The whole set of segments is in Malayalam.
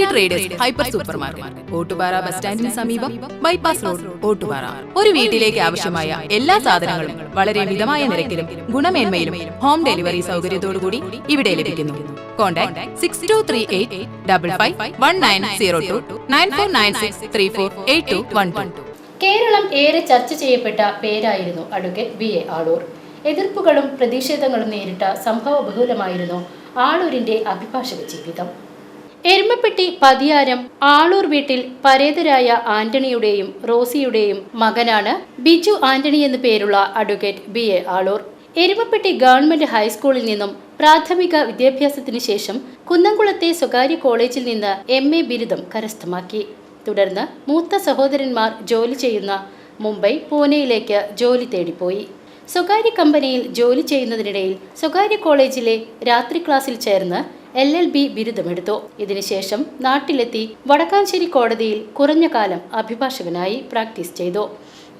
Pattambi traders hyper supermarket Ottupara bus സ്റ്റാൻഡിന് സമീപം ബൈപ്പാസ് റോഡ് ഓട്ടുപാറ. ഒരു വീട്ടിലേക്ക് ആവശ്യമായ എല്ലാ സാധനങ്ങളും വളരെ മിതമായ നിരക്കിലും ഗുണമേന്മയിലും ഹോം ഡെലിവറി സൗകര്യത്തോടുകൂടി ഇവിടെ ലഭിക്കുന്നു contact six two three eight double five one nine zero two nine four nine six three four eight two one two Keralam ഏറെ ചർച്ച ചെയ്യപ്പെട്ട പേരായിരുന്നു അഡ്വക്കേറ്റ് ബി എ ആളൂർ. എതിർപ്പുകളും പ്രതിഷേധങ്ങളും നേരിട്ട സംഭവ ബഹുലമായിരുന്നു ആളൂരിന്റെ അഭിഭാഷക ജീവിതം. എരുമപ്പെട്ടി പതിയാരം ആളൂർ വീട്ടിൽ പരേതരായ ആന്റണിയുടെയും റോസിയുടെയും മകനാണ് ബിജു ആന്റണി എന്നു പേരുള്ള advocate B A Aloor. Erumapetty government ഹൈസ്കൂളിൽ നിന്നും പ്രാഥമിക വിദ്യാഭ്യാസത്തിന് ശേഷം കുന്നംകുളത്തെ സ്വകാര്യ കോളേജിൽ നിന്ന് എം എ ബിരുദം കരസ്ഥമാക്കി. തുടർന്ന് മൂത്ത സഹോദരന്മാർ ജോലി ചെയ്യുന്ന മുംബൈ പൂനെയിലേക്ക് ജോലി തേടിപ്പോയി. സ്വകാര്യ കമ്പനിയിൽ ജോലി ചെയ്യുന്നതിനിടയിൽ സ്വകാര്യ കോളേജിലെ രാത്രി ക്ലാസ്സിൽ ചേർന്ന് എൽ എൽ ബി ബിരുദമെടുത്തു. ഇതിനുശേഷം നാട്ടിലെത്തി വടക്കാഞ്ചേരി കോടതിയിൽ കുറഞ്ഞ കാലം അഭിഭാഷകനായി പ്രാക്ടീസ് ചെയ്തു.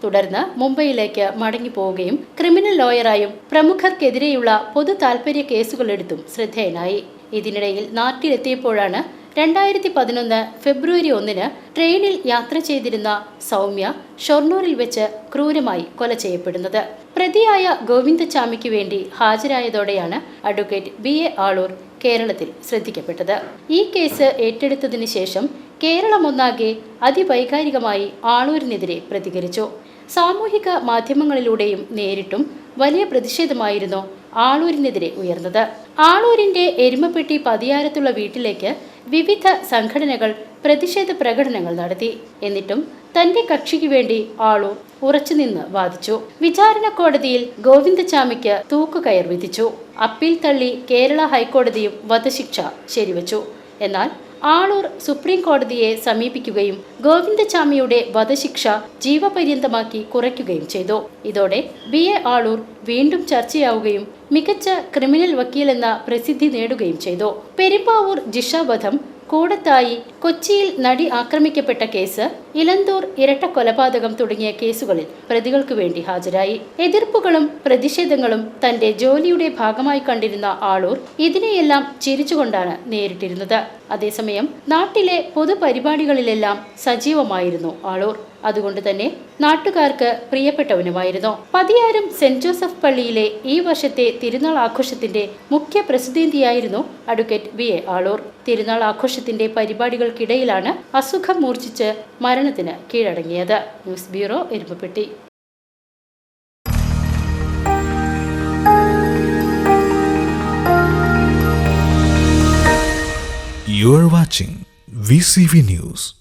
തുടർന്ന് മുംബൈയിലേക്ക് മടങ്ങി പോവുകയും ക്രിമിനൽ ലോയറായും പ്രമുഖർക്കെതിരെയുള്ള പൊതു താൽപര്യ കേസുകളെടുത്തും ശ്രദ്ധേയനായി. ഇതിനിടയിൽ നാട്ടിലെത്തിയപ്പോഴാണ് രണ്ടായിരത്തി പതിനൊന്ന് ഫെബ്രുവരി ഒന്നിന് ട്രെയിനിൽ യാത്ര ചെയ്തിരുന്ന സൗമ്യ ഷൊർണൂരിൽ വെച്ച് ക്രൂരമായി കൊല ചെയ്യപ്പെടുന്നത്. പ്രതിയായ ഗോവിന്ദചാമിക്ക് വേണ്ടി ഹാജരായതോടെയാണ് അഡ്വക്കേറ്റ് ബി എ ആളൂർ കേരളത്തിൽ ശ്രദ്ധിക്കപ്പെട്ടത്. ഈ കേസ് ഏറ്റെടുത്തതിന് ശേഷം കേരളമൊന്നാകെ അതിവൈകാരികമായി ആളൂരിനെതിരെ പ്രതികരിച്ചു. സാമൂഹിക മാധ്യമങ്ങളിലൂടെയും നേരിട്ടും വലിയ പ്രതിഷേധമായിരുന്നു ആളൂരിനെതിരെ ഉയർന്നത്. ആളൂരിന്റെ എരുമപ്പെട്ടി പതിയാരത്തുള്ള വീട്ടിലേക്ക് വിവിധ സംഘടനകൾ പ്രതിഷേധ പ്രകടനങ്ങൾ നടത്തി. എന്നിട്ടും തന്റെ കക്ഷിക്ക് വേണ്ടി ആളൂർ ഉറച്ചുനിന്ന് വാദിച്ചു. വിചാരണ കോടതിയിൽ ഗോവിന്ദചാമിക്ക് തൂക്കുകയർ വിധിച്ചു. അപ്പീൽ തള്ളി കേരള ഹൈക്കോടതിയും വധശിക്ഷ ശരിവച്ചു. എന്നാൽ ആളൂർ സുപ്രീം കോടതിയെ സമീപിക്കുകയും ഗോവിന്ദചാമിയുടെ വധശിക്ഷ ജീവപര്യന്തമാക്കി കുറയ്ക്കുകയും ചെയ്തു. ഇതോടെ ബി. എ. ആളൂർ വീണ്ടും ചർച്ചയാവുകയും മികച്ച ക്രിമിനൽ വക്കീലെന്ന പ്രസിദ്ധി നേടുകയും ചെയ്തു. പെരുമ്പാവൂർ ജിഷ വധം കൂടത്തായി കൊച്ചിയിൽ നടി ആക്രമിക്കപ്പെട്ട കേസ് ഇലന്തൂർ ഇരട്ട കൊലപാതകം തുടങ്ങിയ കേസുകളിൽ പ്രതികൾക്കു വേണ്ടി ഹാജരായി. എതിർപ്പുകളും പ്രതിഷേധങ്ങളും തന്റെ ജോലിയുടെ ഭാഗമായി കണ്ടിരുന്ന ആളൂർ ഇതിനെയെല്ലാം ചിരിച്ചുകൊണ്ടാണ് നേരിട്ടിരുന്നത്. അതേസമയം നാട്ടിലെ പൊതുപരിപാടികളിലെല്ലാം സജീവമായിരുന്നു ആളൂർ. അതുകൊണ്ട് തന്നെ നാട്ടുകാർക്ക് പ്രിയപ്പെട്ടവനുമായിരുന്നു. പതിയാരം സെന്റ് ജോസഫ് പള്ളിയിലെ ഈ വർഷത്തെ തിരുനാൾ ആഘോഷത്തിന്റെ മുഖ്യ പ്രസിദ്ധീന്തിയായിരുന്നു അഡ്വക്കേറ്റ് വി. എ. ആളൂർ. തിരുനാൾ ആഘോഷത്തിന്റെ പരിപാടികൾക്കിടയിലാണ് അസുഖം മൂർച്ഛിച്ച് മരണത്തിന് കീഴടങ്ങിയത് news bureau Erumapetty You are watching VCV News.